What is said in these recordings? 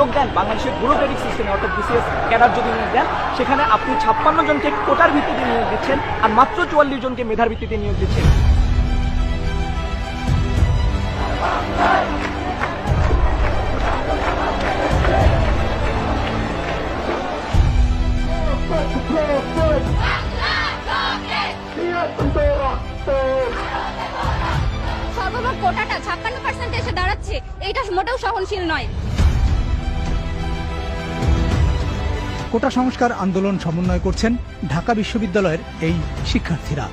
নিয়োগ দেন বাংলাদেশের ব্যুরোক্রেটিক সিস্টেমে অর্থাৎ বিসিএস ক্যাডার যদি নিয়োগ দেন, সেখানে আপনি ছাপ্পান্ন জনকে কোটার ভিত্তিতে নিয়োগ দিচ্ছেন আর মাত্র চুয়াল্লিশ জনকে মেধার ভিত্তিতে নিয়োগ দিচ্ছেন। সর্বমোট কোটাটা ছাপ্পান্ন পার্সেন্ট এসে দাঁড়াচ্ছে এটা মোটেও সহনশীল নয়। কোটা সংস্কার আন্দোলন সমন্বয় করছেন ঢাকা বিশ্ববিদ্যালয়ের এই শিক্ষার্থীরা।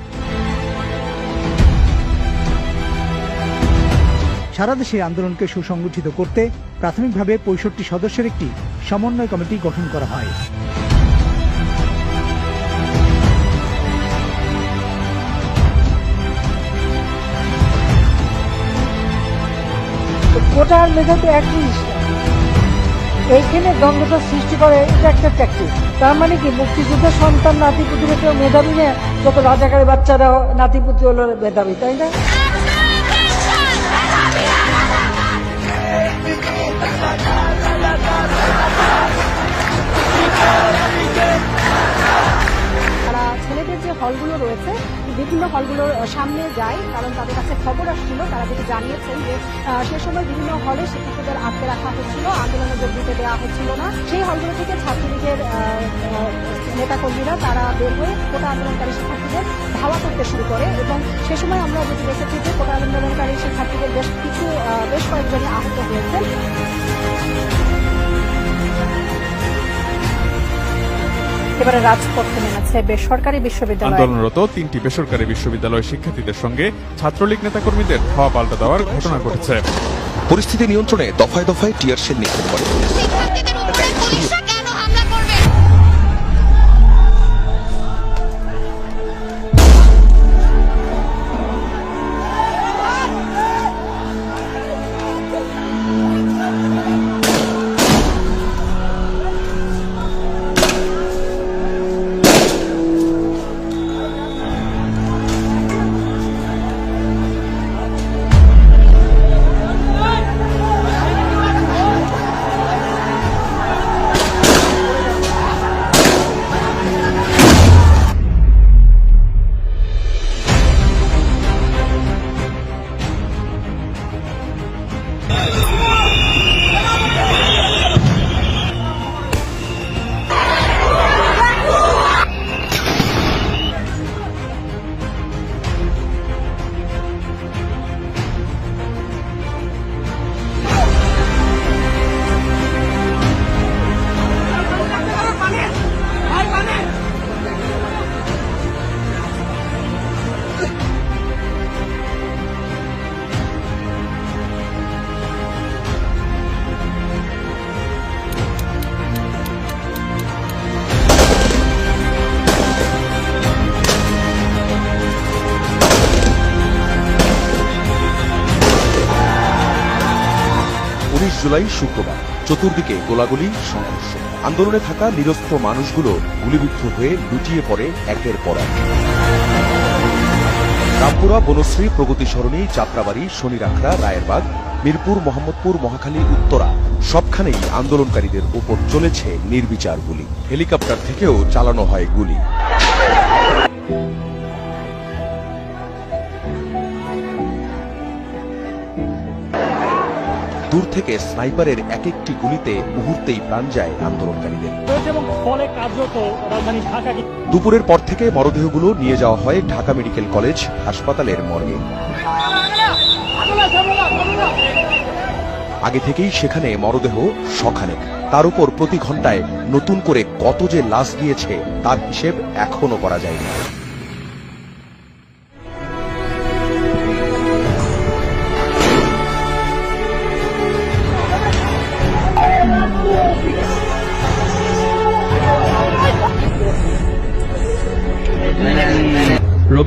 সারা দেশে আন্দোলনকে সুসংগঠিত করতে প্রাথমিকভাবে পঁয়ষট্টি সদস্যের একটি সমন্বয় কমিটি গঠন করা হয়। কোটার মেধা তো এইখানে দ্বন্দ্বটা সৃষ্টি করে, এটা একটা ট্যাকটিক তার মানে কি, মুক্তিযুদ্ধের সন্তান, নাতিপুতিরা কেউ মেধাবী না যত রাজাকারের বাচ্চারা নাতিপুতি হলো মেধাবী, তাই না? ছেলেদের যে হলগুলো রয়েছে বিভিন্ন হলগুলোর সামনে যায়, কারণ তাদের কাছে খবর আসছিল, তারা যেটা জানিয়েছেন যে সে সময় বিভিন্ন হলে শিক্ষকদের আটকে রাখা হচ্ছিল, আন্দোলনে যোগ দিতে দেওয়া হচ্ছিল না। সেই হলগুলো থেকে ছাত্রলীগের নেতাকর্মীরা তারা বের হয়ে কোটা আন্দোলনকারী শিক্ষার্থীদের ধাওয়া করতে শুরু করে এবং সে সময় আমরা যেটি দেখেছি যে কোটা আন্দোলনকারী শিক্ষার্থীদের বেশ কিছু বেশ কয়েকজনই আহত হয়েছেন। এবারে রাজপথে নেমেছে বেসরকারি বিশ্ববিদ্যালয়। আন্দোলনরত তিনটি বেসরকারি বিশ্ববিদ্যালয় শিক্ষার্থীদের সঙ্গে ছাত্রলীগ নেতাকর্মীদের ধাওয়া পাল্টা দেওয়ার ঘটনা ঘটেছে। পরিস্থিতি নিয়ন্ত্রণে দফায় দফায় টিয়ার সেল নিক্ষেপ করে। জুলাই শুক্রবার, চতুর্দিকে গোলাগুলি সংঘর্ষ। আন্দোলনে থাকা নিরস্ত্র মানুষগুলো গুলিবিদ্ধ হয়ে লুটিয়ে পড়ে একের পর এক। রামপুরা, বনশ্রী প্রগতি সরণি যাত্রাবাড়ি, শনিরাখড়া, রায়েরবাগ, মিরপুর, মোহাম্মদপুর, মহাখালী, উত্তরা সবখানেই আন্দোলনকারীদের উপর চলেছে নির্বিচার গুলি। হেলিকপ্টার থেকেও চালানো হয় গুলি। দূর থেকে স্নাইপারের এক একটি গুলিতে মুহূর্তেই প্রাণ যায় আন্দোলনকারীদের। দুপুরের পর থেকে মরদেহগুলো নিয়ে যাওয়া হয় ঢাকা মেডিকেল কলেজ হাসপাতালের মর্গে। আগে থেকেই সেখানে মরদেহ শখানেক তার উপর প্রতি ঘন্টায় নতুন করে কত যে লাশ গিয়েছে তার হিসেব এখনও করা যায়নি।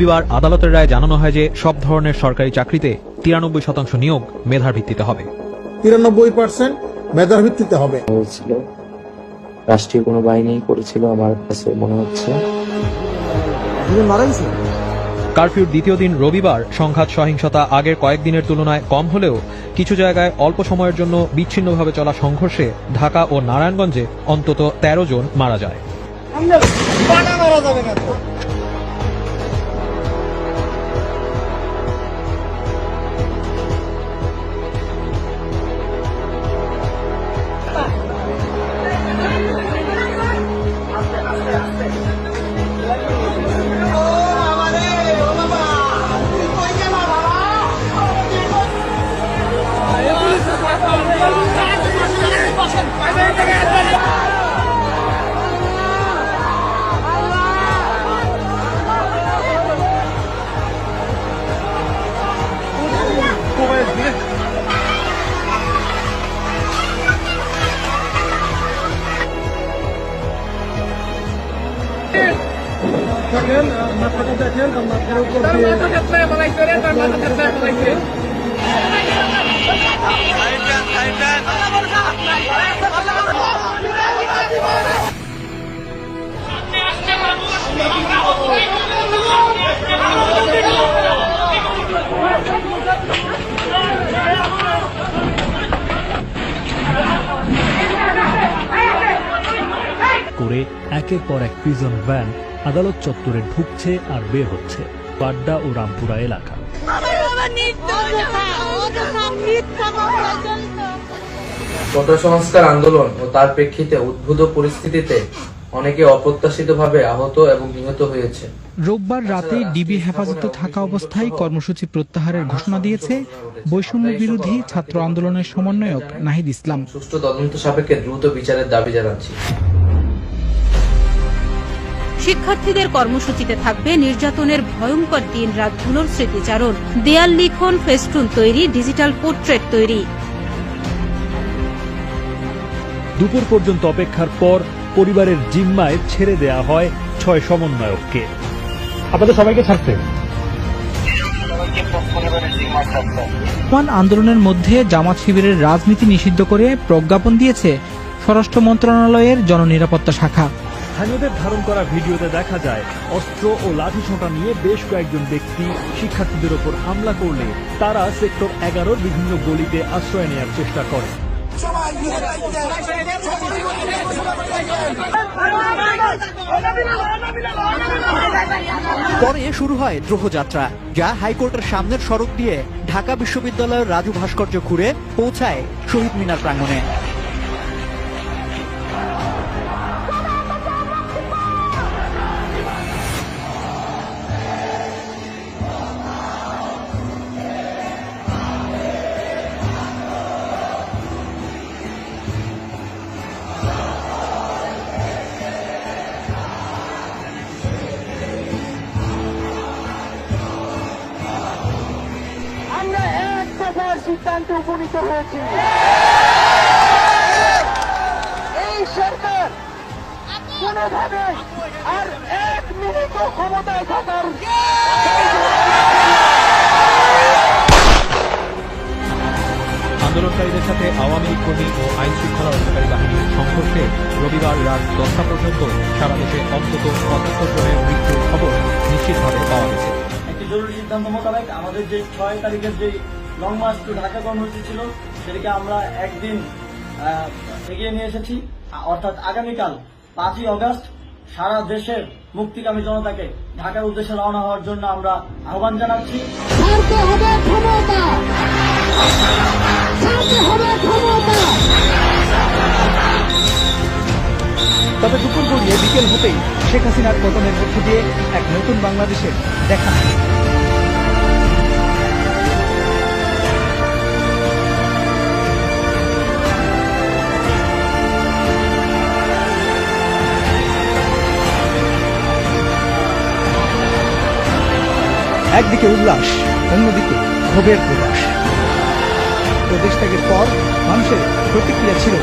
রবিবার আদালতের রায়ে জানানো হয় যে সব ধরনের সরকারি চাকরিতে তিরানব্বই শতাংশ নিয়োগ মেধার ভিত্তিতে হবে। তিরানব্বই পার্সেন্ট মেধার ভিত্তিতে হবে। হয়েছিল রাষ্ট্রীয় কোনো বাহিনী করেছিল আমার কাছে মনে হচ্ছে। কারফিউর দ্বিতীয় দিন রবিবার সংঘাত সহিংসতা আগের কয়েকদিনের তুলনায় কম হলেও কিছু জায়গায় অল্প সময়ের জন্য বিচ্ছিন্নভাবে চলা সংঘর্ষে ঢাকা ও নারায়ণগঞ্জে অন্তত তেরো জন মারা যায়। করে একের পর এক প্রিজন ভ্যান আদালত চত্বরে ঢুকছে আর বের হচ্ছে। পাড্ডা ও রামপুরা এলাকা সংস্কার আন্দোলন ও তার প্রেক্ষিতে উদ্ভূত পরিস্থিতিতে অনেকে অপ্রত্যাশিতভাবে আহত এবং নিহত হয়েছে রোববার রাতে ডিবি হেফাজতে থাকা অবস্থায় কর্মসূচি প্রত্যাহারের ঘোষণা দিয়েছে বৈষম্য বিরোধী ছাত্র আন্দোলনের সমন্বয়ক নাহিদ ইসলাম সুষ্ঠু তদন্ত সাপেক্ষে দ্রুত বিচারের দাবি জানাচ্ছি শিক্ষার্থীদের কর্মসূচিতে থাকবে নির্যাতনের ভয়ঙ্কর দিন রাতগুলোর স্মৃতিচারণ দেয়াল লিখন ফেস্টুন তৈরি ডিজিটাল পোর্ট্রেট তৈরি। দুপুর পর্যন্ত অপেক্ষার পর পরিবারের জিম্মায় ছেড়ে দেয়া হয় ছয় সমন্বয়ককে। আপনাদের সবাইকে ছাড়তে। আন্দোলনের মধ্যে জামাত শিবিরের রাজনীতি নিষিদ্ধ করে প্রজ্ঞাপন দিয়েছে স্বরাষ্ট্র মন্ত্রণালয়ের জননিরাপত্তা শাখা। স্থানীয়দের ধারণ করা ভিডিওতে দেখা যায়, অস্ত্র ও লাঠি ছোঁটা নিয়ে বেশ কয়েকজন ব্যক্তি শিক্ষার্থীদের ওপর হামলা করলে তারা সেক্টর এগারোর বিভিন্ন গলিতে আশ্রয় নেওয়ার চেষ্টা করে। পরে শুরু হয় দ্রোহযাত্রা। যা হাইকোর্টের সামনের সড়ক দিয়ে ঢাকা বিশ্ববিদ্যালয়ের রাজু ভাস্কর্য ঘুরে পৌঁছায় শহীদ মিনার প্রাঙ্গণে। সিদ্ধান্তে উপনীত হয়েছি। এই সরকার কোনোভাবে আর এক মিনিট ক্ষমতায় থাকার আন্দোলনকারীদের সাথে আওয়ামী লীগ কর্মী ও আইন শৃঙ্খলা রক্ষাকারী বাহিনীর সংঘর্ষে রবিবার রাত দশটা পর্যন্ত সারা দেশে অন্তত পঁচাত্তর জনের মৃত্যুর খবর নিশ্চিতভাবে পাওয়া গেছে। একটি জরুরি সিদ্ধান্ত মোতাবেক আমাদের যে ছয় তারিখের যে লং মার্চ টু ঢাকা কর্মসূচি ছিল সেটাকে আমরা একদিন এগিয়ে নিয়ে এসেছি। অর্থাৎ আগামীকাল পাঁচই অগস্ট সারা দেশের মুক্তিকামী জনতাকে ঢাকার উদ্দেশ্যে রওনা হওয়ার জন্য আমরা আহ্বান জানাচ্ছি। তবে দুপুর গড়িয়ে বিকেল হতেই শেখ হাসিনার পতনের মধ্য দিয়ে এক নতুন বাংলাদেশের দেখা। একদিকে উল্লাস অন্যদিকে ক্ষোভের প্রকাশ। প্রদেশ ত্যাগের পর মানুষের প্রতিক্রিয়া ছিল